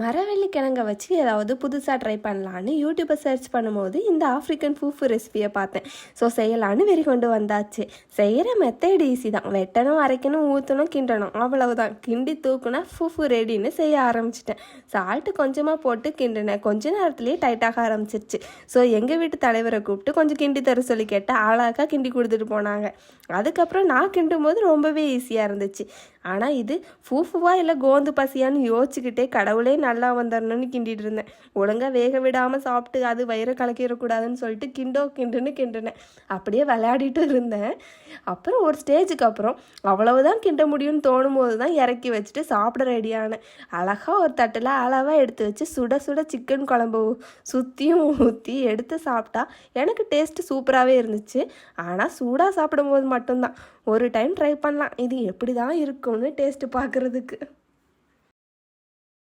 மரவள்ளி கிழங்க வச்சு ஏதாவது புதுசாக ட்ரை பண்ணலான்னு யூடியூப்பை சர்ச் பண்ணும்போது இந்த ஆஃப்ரிக்கன் ஃபூஃபு ரெசிபியை பார்த்தேன். ஸோ செய்யலான்னு வெறி கொண்டு வந்தாச்சு. செய்கிற மெத்தட் ஈஸி தான். வெட்டணும் அரைக்கணும் ஊற்றணும் கிண்டணும். அவ்வளவுதான். கிண்டி தூக்குனா ஃபூஃபு ரெடின்னு செய்ய ஆரம்பிச்சிட்டேன். சால்ட்டு கொஞ்சமாக போட்டு கிண்டினேன். கொஞ்ச நேரத்துலேயே டைட்டாக ஆரம்பிச்சிருச்சு. ஸோ எங்கள் வீட்டு தலைவரை கூப்பிட்டு கொஞ்சம் கிண்டி தர சொல்லி கேட்டால் அழகாக கிண்டி கொடுத்துட்டு போனாங்க. அதுக்கப்புறம் நான் கிண்டும் போது ரொம்பவே ஈஸியாக இருந்துச்சு. ஆனால் இது ஃபூஃபுவா இல்லை கோந்து பசியான்னு யோசிச்சுக்கிட்டே கடவுளே நல்லா வந்துடணும்னு கிண்டிட்டு இருந்தேன். ஒழுங்காக வேக விடாமல் சாப்பிட்டு அது வயிறை கலக்கிடக்கூடாதுன்னு சொல்லிட்டு கிண்டோ கிண்டுன்னு கிண்டினேன். அப்படியே விளையாடிட்டு இருந்தேன். அப்புறம் ஒரு ஸ்டேஜுக்கு அப்புறம் அவ்வளவுதான் கிண்ட முடியும்னு தோணும் போது தான் இறக்கி வச்சுட்டு சாப்பிட ரெடியானேன் அழகாக ஒரு தட்டில் அளவாக எடுத்து வச்சு சுட சுட சிக்கன் குழம்பு சுற்றியும் ஊற்றி எடுத்து சாப்பிட்டா எனக்கு டேஸ்ட்டு சூப்பராகவே இருந்துச்சு. ஆனால் சூடாக சாப்பிடும்போது மட்டும்தான். ஒரு டைம் ட்ரை பண்ணலாம். இது எப்படி தான் இருக்கும்னு டேஸ்ட்டு பார்க்குறதுக்கு